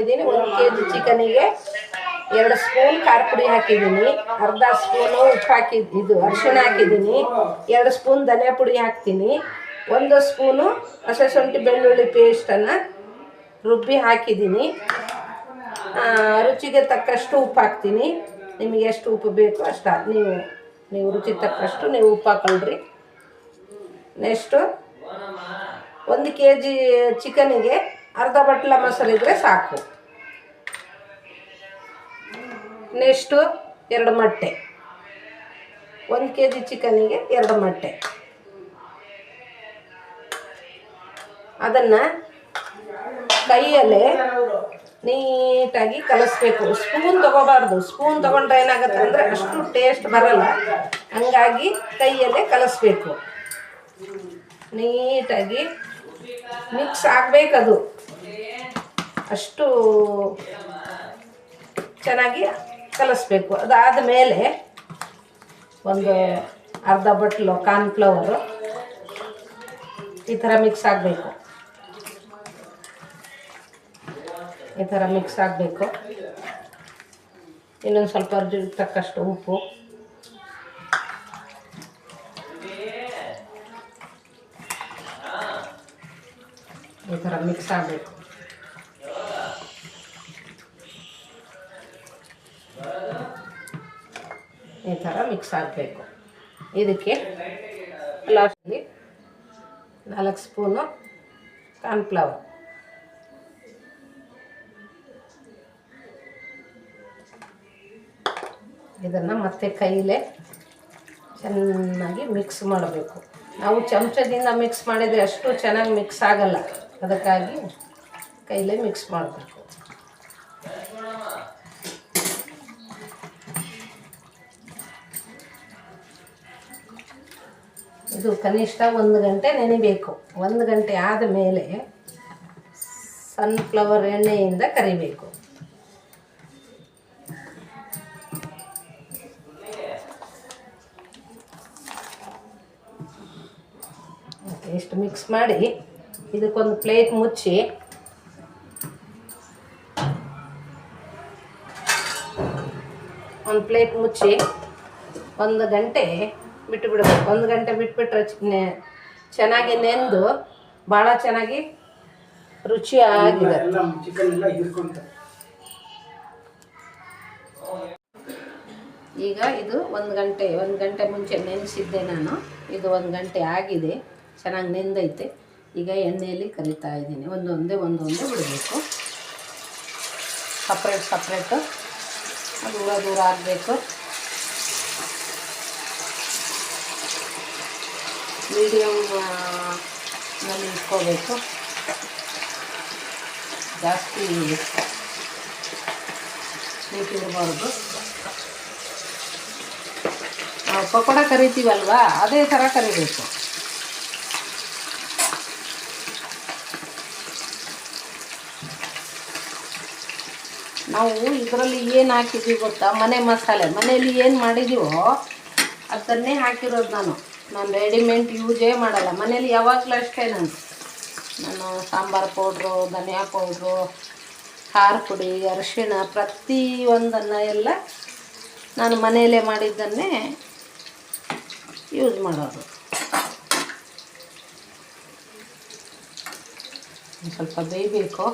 ಇದ್ದೀನಿ. ಒಂದು K G ಚಿಕನಿಗೆ ಎರಡು ಸ್ಪೂನ್ ಖಾರ ಪುಡಿ ಹಾಕಿದ್ದೀನಿ. ಅರ್ಧ ಸ್ಪೂನು ಉಪ್ಪು ಹಾಕಿ, ಇದು ಅರಿಶಿಣ ಹಾಕಿದ್ದೀನಿ. ಎರಡು ಸ್ಪೂನ್ ಧನಿಯಾ ಪುಡಿ ಹಾಕ್ತೀನಿ. ಒಂದು ಸ್ಪೂನು ಹಸಿ ಶುಂಠಿ ಬೆಳ್ಳುಳ್ಳಿ ಪೇಸ್ಟನ್ನು ರುಬ್ಬಿ ಹಾಕಿದ್ದೀನಿ. ರುಚಿಗೆ ತಕ್ಕಷ್ಟು ಉಪ್ಪು ಹಾಕ್ತೀನಿ. ನಿಮಗೆ ಎಷ್ಟು ಉಪ್ಪು ಬೇಕು ಅಷ್ಟು ನೀವು ನೀವು ರುಚಿ ತಕ್ಕಷ್ಟು ನೀವು ಉಪ್ಪು ಹಾಕೊಳ್ರಿ. ನೆಕ್ಸ್ಟು ಒಂದು ಕೆ ಜಿ ಚಿಕನಿಗೆ ಅರ್ಧ ಬಟ್ಲ ಮೊಸರು ಇದ್ರೆ ಸಾಕು. ನೆಕ್ಸ್ಟು ಎರಡು ಮೊಟ್ಟೆ. ಒಂದು ಕೆ ಜಿ ಚಿಕನಿಗೆ ಎರಡು ಮೊಟ್ಟೆ. ಅದನ್ನು ಕೈಯಲ್ಲೇ ನೀಟಾಗಿ ಕಲಿಸ್ಬೇಕು. ಸ್ಪೂನ್ ತೊಗೋಬಾರ್ದು. ಸ್ಪೂನ್ ತೊಗೊಂಡ್ರೆ ಏನಾಗುತ್ತೆ ಅಂದರೆ ಅಷ್ಟು ಟೇಸ್ಟ್ ಬರಲ್ಲ. ಹಂಗಾಗಿ ಕೈಯಲ್ಲೇ ಕಲಿಸ್ಬೇಕು. ನೀಟಾಗಿ ಮಿಕ್ಸ್ ಆಗಬೇಕದು. ಅಷ್ಟು ಚೆನ್ನಾಗಿ ಕಲಿಸ್ಬೇಕು. ಅದಾದ ಮೇಲೆ ಒಂದು ಅರ್ಧ ಬಟ್ಲು ಕಾರ್ನ್ಫ್ಲವರು ಈ ಥರ ಮಿಕ್ಸ್ ಆಗಬೇಕು. ಈ ಥರ ಮಿಕ್ಸ್ ಆಗಬೇಕು. ಇನ್ನೊಂದು ಸ್ವಲ್ಪ ರುಚಿಗೆ ತಕ್ಕಷ್ಟು ಉಪ್ಪು. ಈ ಥರ ಮಿಕ್ಸ್ ಆಗಬೇಕು. ಈ ಥರ ಮಿಕ್ಸ್ ಆಗಬೇಕು. ಇದಕ್ಕೆ ಲಾಸ್ಟಲ್ಲಿ ನಾಲ್ಕು ಸ್ಪೂನು ಕಾರ್ನ್ಫ್ಲವರ್ ಇದನ್ನು ಮತ್ತೆ ಕೈಲೇ ಚೆನ್ನಾಗಿ ಮಿಕ್ಸ್ ಮಾಡಬೇಕು. ನಾವು ಚಮಚದಿಂದ ಮಿಕ್ಸ್ ಮಾಡಿದರೆ ಅಷ್ಟು ಚೆನ್ನಾಗಿ ಮಿಕ್ಸ್ ಆಗಲ್ಲ. ಅದಕ್ಕಾಗಿ ಕೈಲೇ ಮಿಕ್ಸ್ ಮಾಡಬೇಕು. ಇದು ಕನಿಷ್ಠ ಒಂದು ಗಂಟೆ ನೆನೆಬೇಕು. ಒಂದು ಗಂಟೆ ಆದ ಮೇಲೆ ಸನ್ಫ್ಲವರ್ ಎಣ್ಣೆಯಿಂದ ಕರಿಬೇಕು. ಇಷ್ಟು ಮಿಕ್ಸ್ ಮಾಡಿ ಇದಕ್ಕೊಂದು ಪ್ಲೇಟ್ ಮುಚ್ಚಿ ಒಂದು ಪ್ಲೇಟ್ ಮುಚ್ಚಿ ಒಂದು ಗಂಟೆ ಬಿಟ್ಟು ಬಿಡಬೇಕು ಒಂದು ಗಂಟೆ ಬಿಟ್ಬಿಟ್ರೆ ಚೆನ್ನಾಗಿ ನೆಂದು ಭಾಳ ಚೆನ್ನಾಗಿ ರುಚಿಯಾಗಿದೆ. ಈಗ ಇದು ಒಂದು ಗಂಟೆ ಒಂದು ಗಂಟೆ ಮುಂಚೆ ನೆನೆಸಿದ್ದೆ ನಾನು. ಇದು ಒಂದು ಗಂಟೆ ಆಗಿದೆ. ಚೆನ್ನಾಗಿ ನೆಂದೈತೆ. ಈಗ ಎಣ್ಣೆಯಲ್ಲಿ ಕರಿತಾ ಇದ್ದೀನಿ. ಒಂದೊಂದೇ ಒಂದೊಂದೇ ಬಿಡಬೇಕು. ಸಪ್ರೇಟ್ ಸಪ್ರೇಟು ದೂರ ದೂರ ಆಗಬೇಕು. ಮೀಡಿಯಮ್ನಲ್ಲಿ ಇಟ್ಕೋಬೇಕು. ಜಾಸ್ತಿ ನೀಟ್ ಇರಬಾರ್ದು. ಪಕೋಡ ಕರಿತೀವಲ್ವಾ? ಅದೇ ಥರ ಕರಿಬೇಕು. ನಾವು ಇದರಲ್ಲಿ ಏನು ಹಾಕಿದ್ದೀವಿ ಗೊತ್ತಾ? ಮನೆ ಮಸಾಲೆ. ಮನೆಯಲ್ಲಿ ಏನು ಮಾಡಿದ್ದೀವೋ ಅದನ್ನೇ ಹಾಕಿರೋದು ನಾನು. ನಾನು ರೆಡಿಮೇಡ್ ಯೂಸೇ ಮಾಡಲ್ಲ. ಮನೇಲಿ ಯಾವಾಗಲೂ ಅಷ್ಟೇ ನಾನು. ನಾನು ಸಾಂಬಾರು ಪೌಡ್ರು, ಧನಿಯಾ ಪೌಡ್ರು, ಖಾರ ಪುಡಿ, ಅರಿಶಿಣ ಪ್ರತಿಯೊಂದನ್ನು ಎಲ್ಲ ನಾನು ಮನೆಯಲ್ಲೇ ಮಾಡಿದ್ದನ್ನೇ ಯೂಸ್ ಮಾಡೋದು. ಸ್ವಲ್ಪ ಬೇಯಬೇಕು.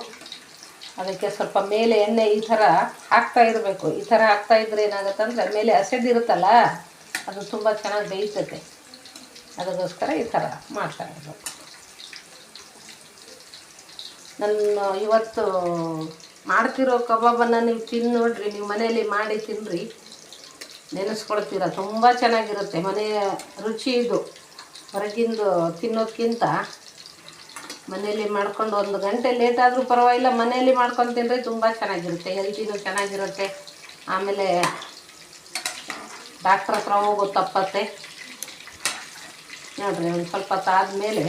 ಅದಕ್ಕೆ ಸ್ವಲ್ಪ ಮೇಲೆ ಎಣ್ಣೆ ಈ ಥರ ಹಾಕ್ತಾ ಇರಬೇಕು. ಈ ಥರ ಹಾಕ್ತಾ ಇದ್ರೆ ಏನಾಗುತ್ತೆ ಅಂದರೆ ಮೇಲೆ ಹಸಿದಿರುತ್ತಲ್ಲ ಅದು ತುಂಬ ಚೆನ್ನಾಗಿ ಬೇಯ್ತದೆ. ಅದಕ್ಕೋಸ್ಕರ ಈ ಥರ ಮಾಡ್ತಾ ಇರಬೇಕು ನನ್ನ ಇವತ್ತು ಮಾಡ್ತಿರೋ ಕಬಾಬನ್ನು ನೀವು ತಿಂದು ನೋಡಿರಿ, ನೀವು ಮನೆಯಲ್ಲಿ ಮಾಡಿ ತಿನ್ನಿರಿ ನೆನೆಸ್ಕೊಳ್ತೀರ, ತುಂಬ ಚೆನ್ನಾಗಿರುತ್ತೆ. ಮನೆಯ ರುಚಿ ಇದು. ಹೊರಗಿಂದು ತಿನ್ನೋದಕ್ಕಿಂತ ಮನೆಯಲ್ಲಿ ಮಾಡ್ಕೊಂಡು ಒಂದು ಗಂಟೆ ಲೇಟ್ ಆದರೂ ಪರವಾಗಿಲ್ಲ, ಮನೆಯಲ್ಲಿ ಮಾಡ್ಕೊಂಡು ತಿಂದರೆ ತುಂಬ ಚೆನ್ನಾಗಿರುತ್ತೆ. ಹೆಲ್ತಿನೂ ಚೆನ್ನಾಗಿರುತ್ತೆ. ಆಮೇಲೆ ಡಾಕ್ಟ್ರ್ ಹತ್ರ ಹೋಗೋ ತಪ್ಪತ್ತೆ. ನೋಡ್ರಿ ಒಂದು ಸ್ವಲ್ಪ ಮೇಲೆ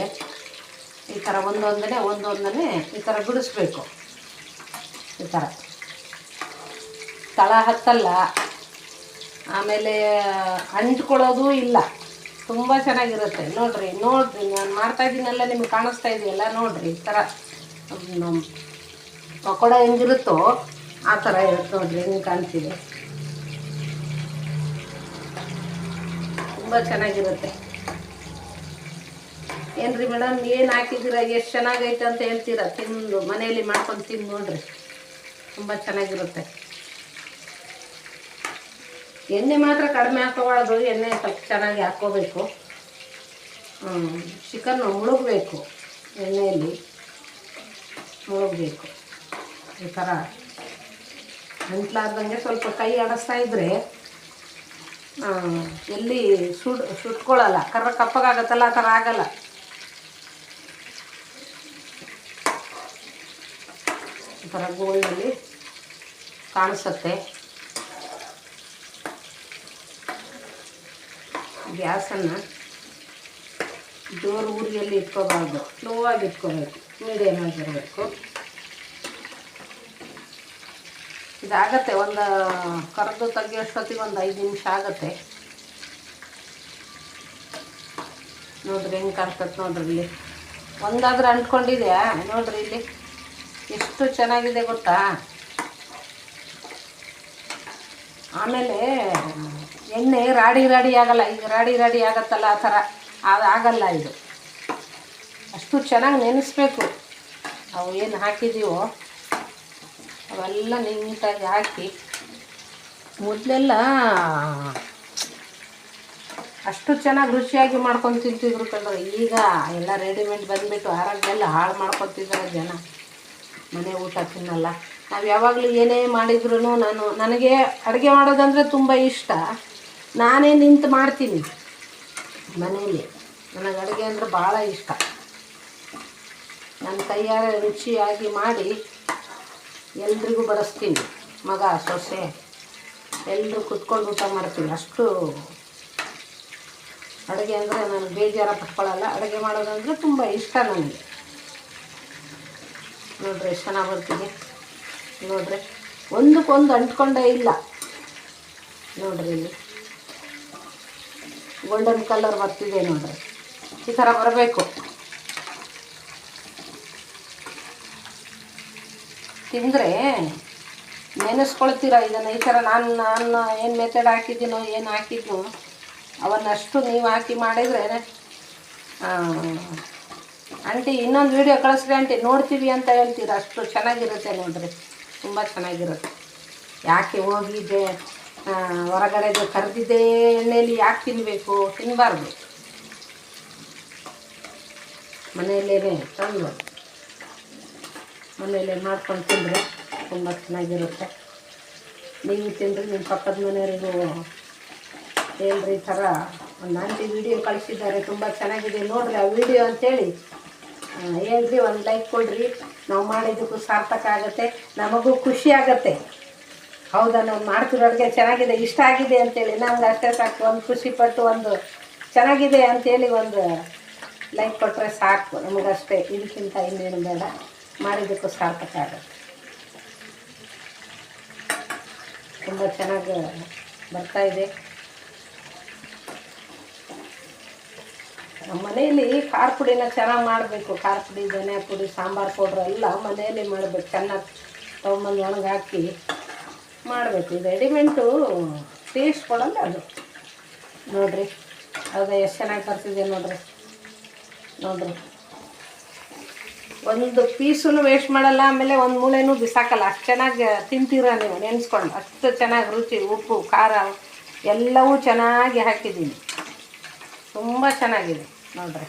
ಈ ಥರ ಒಂದೊಂದನೇ ಒಂದೊಂದನೇ ಈ ಥರ ಬಿಡಿಸ್ಬೇಕು. ಈ ಥರ ತಳ ಹತ್ತಲ್ಲ. ಆಮೇಲೆ ಅಂಟ್ಕೊಳ್ಳೋದು ಇಲ್ಲ. ತುಂಬ ಚೆನ್ನಾಗಿರುತ್ತೆ. ನೋಡ್ರಿ ನೋಡ್ರಿ, ನಾನು ಮಾಡ್ತಾ ಇದ್ದೀನಲ್ಲ, ನಿಮ್ಗೆ ಕಾಣಿಸ್ತಾ ಇದೆಯಲ್ಲ, ನೋಡ್ರಿ, ಈ ಥರ ಪಕೋಡ ಹೆಂಗಿರುತ್ತೋ ಆ ಥರ ಇರುತ್ತೆ ನೋಡ್ರಿ, ಹೆಂಗೆ ಕಾಣ್ತಿದೆ. ತುಂಬ ಚೆನ್ನಾಗಿರುತ್ತೆ. ಏನ್ರಿ ಮೇಡಮ್ ಏನು ಹಾಕಿದ್ದೀರಾ? ಎಷ್ಟು ಚೆನ್ನಾಗೈತೆ ಅಂತ ಹೇಳ್ತೀರಾ? ತಿಂದು ಮನೆಯಲ್ಲಿ ಮಾಡ್ಕೊಂಡು ತಿಂದು ನೋಡ್ರಿ. ತುಂಬ ಚೆನ್ನಾಗಿರುತ್ತೆ. ಎಣ್ಣೆ ಮಾತ್ರ ಕಡಿಮೆ ಹಾಕೋಬಾರ್ದು. ಎಣ್ಣೆ ಸ್ವಲ್ಪ ಚೆನ್ನಾಗಿ ಹಾಕ್ಕೋಬೇಕು ಚಿಕನ್ ಮುಳುಗಬೇಕು ಎಣ್ಣೆಯಲ್ಲಿ. ಮುಳುಗಬೇಕು. ಈ ಥರ ಅಂಟ್ಲಾರ್ದಂಗೆ ಸ್ವಲ್ಪ ಕೈ ಆಡಿಸ್ತಾ ಇದ್ರೆ ಆ, ಎಲ್ಲಿ ಸುಡ್ ಸುಟ್ಕೊಳ್ಳಲ್ಲ ಕರ್ರ ಕಪ್ಪಗಾಗತ್ತಲ್ಲ ಆ ಥರ ಆಗಲ್ಲ. ಥರ ಗೋಲ್ಡಲ್ಲಿ ಕಾಣಿಸುತ್ತೆ. ಗ್ಯಾಸನ್ನು ಜೋರು ಊರಿಯಲ್ಲಿ ಇಟ್ಕೋಬಾರ್ದು. ಆಗಿ ಇಟ್ಕೋಬೇಕು. ಮೀಡಿಯಮ್ ಆಗಿರಬೇಕು ಇದಾಗತ್ತೆ, ಒಂದು ಕರೆದು ತೆಗಿಯೋಷ್ಟೊತ್ತಿಗೆ ಒಂದು ಐದು ನಿಮಿಷ ಆಗತ್ತೆ. ನೋಡ್ರಿ ಹೆಂಗೆ ಕಾಣ್ತದೆ ನೋಡ್ರಿ ಇಲ್ಲಿ. ಒಂದಾದ್ರೂ ಅಂಟ್ಕೊಂಡಿದೆಯಾ? ನೋಡ್ರಿ ಇಲ್ಲಿ. ಎಷ್ಟು ಚೆನ್ನಾಗಿದೆ ಗೊತ್ತಾ? ಆಮೇಲೆ ಎಣ್ಣೆ ರಾಡಿ ರಾಡಿ ಆಗಲ್ಲ, ಈಗ ರಾಡಿ ರಾಡಿ ಆಗತ್ತಲ್ಲ ಆ ಥರ. ಆಗಲ್ಲ ಇದು. ಅಷ್ಟು ಚೆನ್ನಾಗಿ ನೆನೆಸ್ಬೇಕು. ಅವು ಏನು ಹಾಕಿದ್ದೀವೋ ಅವೆಲ್ಲ ನೀಟಾಗಿ ಹಾಕಿ, ಮೊದಲೆಲ್ಲ ಅಷ್ಟು ಚೆನ್ನಾಗಿ ರುಚಿಯಾಗಿ ಮಾಡ್ಕೊಂಡು ತಿಂತಿದ್ರು ಕಣ್ರಿ. ಈಗ ಎಲ್ಲ ರೆಡಿಮೇಡ್ ಬಂದುಬಿಟ್ಟು ಆರೋಗ್ಯ ಎಲ್ಲ ಹಾಳು ಮಾಡ್ಕೊತಿದ್ದಾರೆ ಜನ. ಮನೆ ಊಟ ತಿನ್ನಲ್ಲ. ನಾವು ಯಾವಾಗಲೂ ಏನೇ ಮಾಡಿದ್ರು ನಾನು ನನಗೆ ಅಡುಗೆ ಮಾಡೋದಂದರೆ ತುಂಬ ಇಷ್ಟ. ನಾನೇ ನಿಂತು ಮಾಡ್ತೀನಿ ಮನೆಯಲ್ಲಿ ನನಗೆ ಅಡುಗೆ ಅಂದರೆ ಭಾಳ ಇಷ್ಟ. ನನ್ನ ಕೈಯಾರೆ ರುಚಿಯಾಗಿ ಮಾಡಿ ಎಲ್ರಿಗೂ ಬಡಿಸ್ತೀನಿ. ಮಗ, ಸೊಸೆ ಎಲ್ಲರೂ ಕುತ್ಕೊಂಡು ಊಟ ಮಾಡ್ತೀನಿ ಅಷ್ಟು ಅಡುಗೆ ಅಂದರೆ ನಾನು ಬೇಜಾರ ಪಟ್ಕೊಳ್ಳಲ್ಲ ಅಡುಗೆ ಮಾಡೋದಂದರೆ ತುಂಬ ಇಷ್ಟ ನನಗೆ. ನೋಡ್ರಿ, ಎಷ್ಟು ಚೆನ್ನಾಗಿ ಬರ್ತೀನಿ ನೋಡ್ರಿ, ಒಂದಕ್ಕೊಂದು ಅಂಟ್ಕೊಂಡೇ ಇಲ್ಲ. ನೋಡ್ರಿ ಇಲ್ಲಿ. ಗೋಲ್ಡನ್ ಕಲರ್ ಬರ್ತಿದೆ ನೋಡ್ರಿ. ಈ ಥರ ಬರಬೇಕು. ತಿಂದರೆ ನೆನೆಸ್ಕೊಳ್ತೀರ ಇದನ್ನು? ಈ ಥರ ನಾನು ನಾನು ಏನು ಮೆಥಡ್ ಹಾಕಿದ್ದೀನೋ, ಏನು ಹಾಕಿದ್ನೋ, ಅವನ್ನಷ್ಟು ನೀವು ಹಾಕಿ ಮಾಡಿದರೆ ಆಂಟಿ, ಇನ್ನೊಂದು ವೀಡಿಯೋ ಕಳಿಸ್ರಿ ಆಂಟಿ. ನೋಡ್ತೀವಿ ಅಂತ ಹೇಳ್ತೀರ. ಅಷ್ಟು ಚೆನ್ನಾಗಿರುತ್ತೆ ನೋಡ್ರಿ. ತುಂಬ ಚೆನ್ನಾಗಿರುತ್ತೆ. ಯಾಕೆ ಹೋಗಿದ್ದೆ? ಹೊರಗಡೆದು ಕರೆದಿದ್ದೇ ಎಣ್ಣೆಯಲ್ಲಿ ಯಾಕೆ ತಿನ್ನಬೇಕು ತಿನ್ನಬಾರ್ದು ಮನೆಯಲ್ಲೇ ತಂದು ಮನೆಯಲ್ಲೇ ಮಾಡ್ಕೊಂಡು ತಿಂದರೆ ತುಂಬ ಚೆನ್ನಾಗಿರುತ್ತೆ. ನೀವು ತಿಂದರೆ ನಿಮ್ಮ ಪಕ್ಕದ ಮನೆಯವರಿಗೂ ಹೇಳ್ರಿ ಈ ಥರ. ಒಂದು ಆಂಟಿ ವಿಡಿಯೋ ಕಳಿಸಿದ್ದಾರೆ. ತುಂಬ ಚೆನ್ನಾಗಿದೆ. ನೋಡ್ರಿ ಆ ವಿಡಿಯೋ ಅಂತೇಳಿ. ಹೇಳ್ರಿ, ಒಂದು ಲೈಕ್ ಕೊಡ್ರಿ. ನಾವು ಮಾಡಿದ್ದಕ್ಕೂ ಸಾರ್ಥಕ ಆಗುತ್ತೆ. ನಮಗೂ ಖುಷಿ ಆಗುತ್ತೆ. ಹೌದಾ, ನಾವು ಮಾಡ್ತಿರೋ ಅಡುಗೆ ಚೆನ್ನಾಗಿದೆ, ಇಷ್ಟ ಆಗಿದೆ ಅಂತೇಳಿ. ನಮ್ಗೆ ಅಷ್ಟೇ ಸಾಕು. ಒಂದು ಖುಷಿ ಪಟ್ಟು ಒಂದು ಚೆನ್ನಾಗಿದೆ ಅಂತೇಳಿ ಒಂದು ಲೈಕ್ ಕೊಟ್ಟರೆ ಸಾಕು. ನಮಗಷ್ಟೇ ಇದಕ್ಕಿಂತ ಇನ್ನೇನು ಬೇಡ. ಮಾಡಿದ್ದಕ್ಕೂ ಸಾರ್ಥಕ ಆಗುತ್ತೆ. ತುಂಬ ಚೆನ್ನಾಗಿ ಬರ್ತಾ ನಮ್ಮ ಮನೆಯಲ್ಲಿ ಖಾರ ಪುಡಿನ ಚೆನ್ನಾಗಿ ಮಾಡಬೇಕು. ಖಾರ ಪುಡಿ, ಧನಿಯಾ ಪುಡಿ, ಸಾಂಬಾರು ಪೌಡ್ರ್ ಎಲ್ಲ ಮನೆಯಲ್ಲಿ ಮಾಡಬೇಕು. ಚೆನ್ನಾಗಿ ತೊಗೊಂಬಂದು ಒಣಗಿ ಹಾಕಿ ಮಾಡಬೇಕು. ರೆಡಿಮೆಂಟು ಟೇಸ್ಟ್ ಕೊಡಲ್ಲ ಅದು. ನೋಡಿರಿ, ಅದು ಎಷ್ಟು ಚೆನ್ನಾಗಿ ಬರ್ತಿದೆ ನೋಡಿರಿ. ನೋಡಿರಿ. ಒಂದು ಪೀಸೂ ವೇಸ್ಟ್ ಮಾಡಲ್ಲ, ಆಮೇಲೆ ಒಂದು ಮೂಳೆನೂ ಬಿಸಾಕಲ್ಲ. ಅಷ್ಟು ಚೆನ್ನಾಗಿ ತಿಂತೀರ ನೀವು ನೆನೆಸ್ಕೊಂಡು ಅಷ್ಟು ಚೆನ್ನಾಗಿ ರುಚಿ, ಉಪ್ಪು, ಖಾರ ಎಲ್ಲವೂ ಚೆನ್ನಾಗಿ ಹಾಕಿದ್ದೀನಿ. ತುಂಬ ಚೆನ್ನಾಗಿದೆ. ನೋಡ್ರಿ.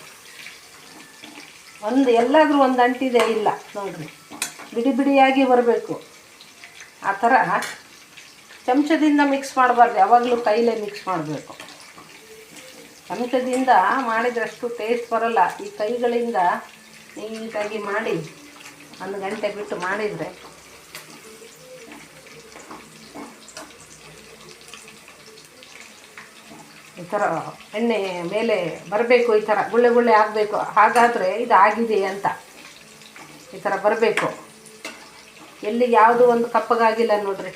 ಒಂದು ಎಲ್ಲಾದರೂ ಒಂದು ಅಂಟಿದೆ ಇಲ್ಲ, ನೋಡ್ರಿ. ಬಿಡಿ ಬಿಡಿಯಾಗಿ ಬರಬೇಕು. ಆ ಥರ ಚಮಚದಿಂದ ಮಿಕ್ಸ್ ಮಾಡಬಾರ್ದು, ಯಾವಾಗಲೂ ಕೈಲೇ ಮಿಕ್ಸ್ ಮಾಡಬೇಕು. ಚಮಚದಿಂದ ಮಾಡಿದ್ರಷ್ಟು ಟೇಸ್ಟ್ ಬರೋಲ್ಲ. ಈ ಕೈಗಳಿಂದ ನೀಟಾಗಿ ಮಾಡಿ, ಒಂದು ಗಂಟೆ ಬಿಟ್ಟು ಮಾಡಿದರೆ ಈ ಥರ ಎಣ್ಣೆ ಮೇಲೆ ಬರಬೇಕು ಈ ಥರ, ಗುಳ್ಳೆ ಗುಳ್ಳೆ ಆಗಬೇಕು, ಹಾಗಾದರೆ ಇದು ಆಗಿದೆ ಅಂತ. ಈ ಥರ ಬರಬೇಕು. ಎಲ್ಲಿ ಯಾವುದು ಒಂದು ಕಪ್ಪಗಾಗಿಲ್ಲ ನೋಡ್ರಿ.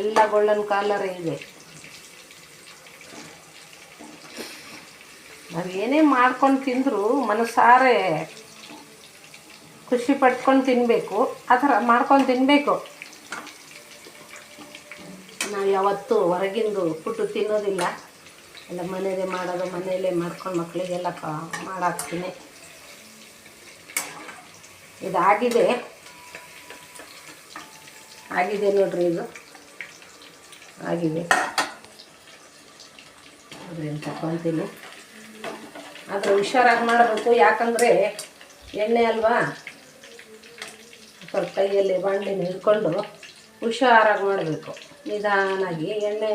ಎಲ್ಲ ಗೋಲ್ಡನ್ ಕಾಲರ್ ಇದೆ. ನಾವು ಏನೇ ಮಾಡ್ಕೊಂಡು ತಿಂದರೂ ಮನಸಾರೆ ಖುಷಿ ಪಟ್ಕೊಂಡು ತಿನ್ನಬೇಕು ಆ ಥರ ಮಾಡ್ಕೊಂಡು ತಿನ್ನಬೇಕು ನಾವು ಯಾವತ್ತೂ ಹೊರಗಿಂದು ಫುಡ್ಡು ತಿನ್ನೋದಿಲ್ಲ. ಎಲ್ಲ ಮನೆಯಲ್ಲೇ ಮಾಡೋದು, ಮನೆಯಲ್ಲೇ ಮಾಡ್ಕೊಂಡು ಮಕ್ಕಳಿಗೆಲ್ಲ ಮಾಡಾಕ್ತೀನಿ. ಇದಾಗಿದೆ ಆಗಿದೆ. ನೋಡ್ರಿ ಇದು. ಆಗಿದೆ. ಅದ್ರಿಂದ ತಗೊತೀನಿ ಆದರೆ ಹುಷಾರಾಗಿ ಮಾಡಬೇಕು, ಯಾಕಂದರೆ ಎಣ್ಣೆ ಅಲ್ವಾ? ಸ್ವಲ್ಪ ಕೈಯಲ್ಲಿ ಬಾಂಡ್ಲಿನ ಹಿಡ್ಕೊಂಡು ಹುಷಾರಾಗಿ ಮಾಡಬೇಕು. ನಿಧಾನಾಗಿ ಎಣ್ಣೆ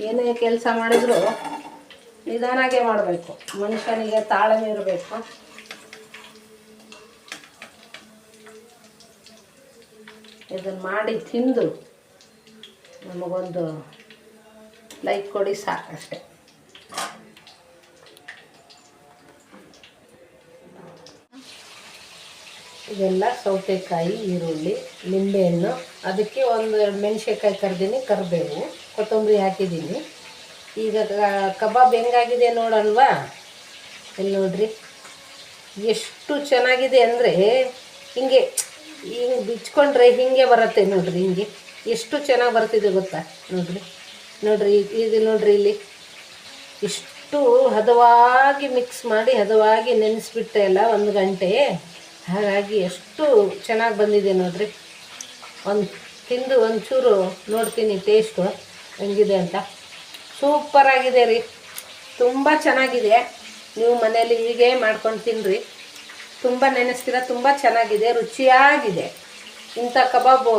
ಏನೇ ಕೆಲಸ ಮಾಡಿದ್ರು ನಿಧಾನಾಗೆ ಮಾಡಬೇಕು. ಮನುಷ್ಯನಿಗೆ ತಾಳ್ಮೆ ಇರಬೇಕು. ಇದನ್ನು ಮಾಡಿ ತಿಂದು ನಮಗೊಂದು ಲೈಕ್ ಕೊಡಿ ಸಾಕಷ್ಟೆ. ಇದೆಲ್ಲ ಸೌತೆಕಾಯಿ, ಈರುಳ್ಳಿ, ನಿಂಬೆಹಣ್ಣು, ಅದಕ್ಕೆ ಒಂದು ಎರಡು ಮೆಣಸಿನ್ಕಾಯಿ ಕರ್ದೀನಿ, ಕರಿಬೇವು. ಕೊತ್ತಂಬರಿ ಹಾಕಿದ್ದೀನಿ. ಈಗ ಕಬಾಬ್ ಹೆಂಗಾಗಿದೆ ನೋಡಲ್ವಾ? ಇಲ್ಲಿ ನೋಡ್ರಿ. ಎಷ್ಟು ಚೆನ್ನಾಗಿದೆ ಅಂದರೆ ಹಿಂಗೆ ಹಿಂಗೆ ಬಿಚ್ಕೊಂಡ್ರೆ ಹಿಂಗೆ ಬರುತ್ತೆ ನೋಡ್ರಿ ಹಿಂಗೆ. ಎಷ್ಟು ಚೆನ್ನಾಗಿ ಬರ್ತಿದೆ ಗೊತ್ತಾ? ನೋಡ್ರಿ. ನೋಡ್ರಿ, ಇದು ನೋಡ್ರಿ ಇಲ್ಲಿ. ಇಷ್ಟು ಹದವಾಗಿ ಮಿಕ್ಸ್ ಮಾಡಿ ಹದವಾಗಿ ನೆನೆಸ್ಬಿಟ್ಟೆ ಅಲ್ಲ ಒಂದು ಗಂಟೆ. ಹಾಗಾಗಿ ಎಷ್ಟು ಚೆನ್ನಾಗಿ ಬಂದಿದೆ ನೋಡ್ರಿ. ಒಂದು ತಿಂದು ಒಂಚೂರು ನೋಡ್ತೀನಿ ಟೇಸ್ಟು ಹೆಂಗಿದೆ ಅಂತ. ಸೂಪರಾಗಿದೆ ರೀ. ತುಂಬ ಚೆನ್ನಾಗಿದೆ. ನೀವು ಮನೇಲಿ ಹೀಗೆ ಮಾಡ್ಕೊಂಡು ತಿನ್ನಿರಿ ತುಂಬ ನೆನೆಸ್ತೀರ, ತುಂಬ ಚೆನ್ನಾಗಿದೆ, ರುಚಿಯಾಗಿದೆ. ಇಂಥ ಕಬಾಬು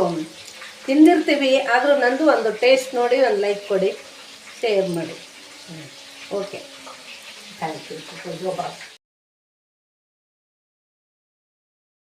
ತಿಂದಿರ್ತೀವಿ, ಆದರೂ ನಂದು ಒಂದು ಟೇಸ್ಟ್ ನೋಡಿ, ಒಂದು ಲೈಕ್ ಕೊಡಿ ಶೇರ್ ಮಾಡಿ. Okay thank you